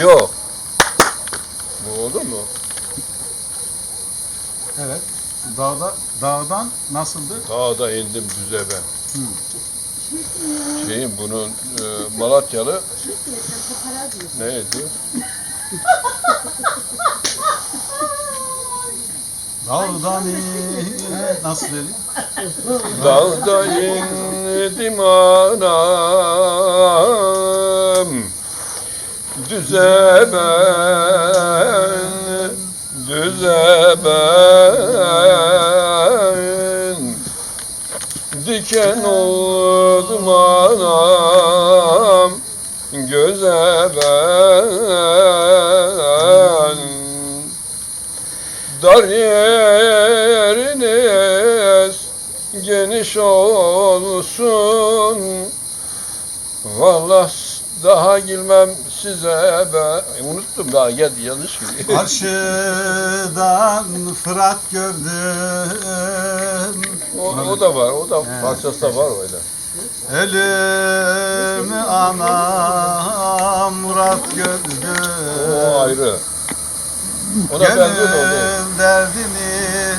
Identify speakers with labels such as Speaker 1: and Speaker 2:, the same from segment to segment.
Speaker 1: Yok. Bu oldu mu?
Speaker 2: Evet. Dağda, dağdan nasıldı?
Speaker 1: Dağda indim düze ben. Şeyin bunun e, Malatyalı neydi?
Speaker 2: Dağdan in- nasıl dedi?
Speaker 1: Dağda indim anam Düze ben, Diken oldum anam Göze ben Dar yeriniz geniş olsun. Vallahi daha girmem size ben Unuttum daha geldi yanlış gibi
Speaker 2: Karşıdan Fırat gördüm.
Speaker 1: o, o da var o da parçası da var öyle
Speaker 2: Ölümü ana Murat gördüm.
Speaker 1: O ayrı Ona benziyor da o değil
Speaker 2: Gönül derdini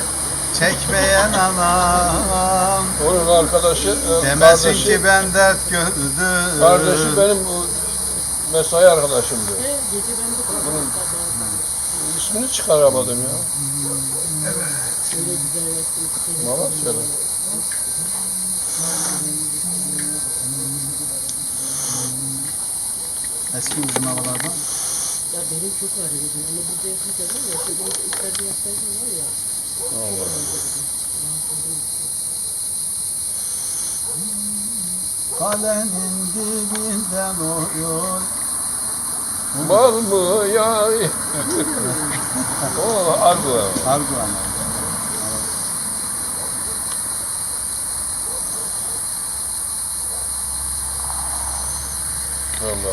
Speaker 2: çekmeyen anam.
Speaker 1: Onun arkadaşı e,
Speaker 2: Demesin
Speaker 1: kardeşi,
Speaker 2: ki ben dert gördüm.
Speaker 1: kardeşi benim bu mesai arkadaşımdı Bunun ismini çıkaramadım ya Malatyalı
Speaker 2: Eski uzun havalardan.
Speaker 3: Ya benim çok ağrıyordu. Ama burada yapınca var ya, şöyle içeride yapsaydım var ya.
Speaker 2: Kalenin dibinden oyun.
Speaker 1: Mal mı yar? o argo.
Speaker 2: Arguan.
Speaker 1: Allah.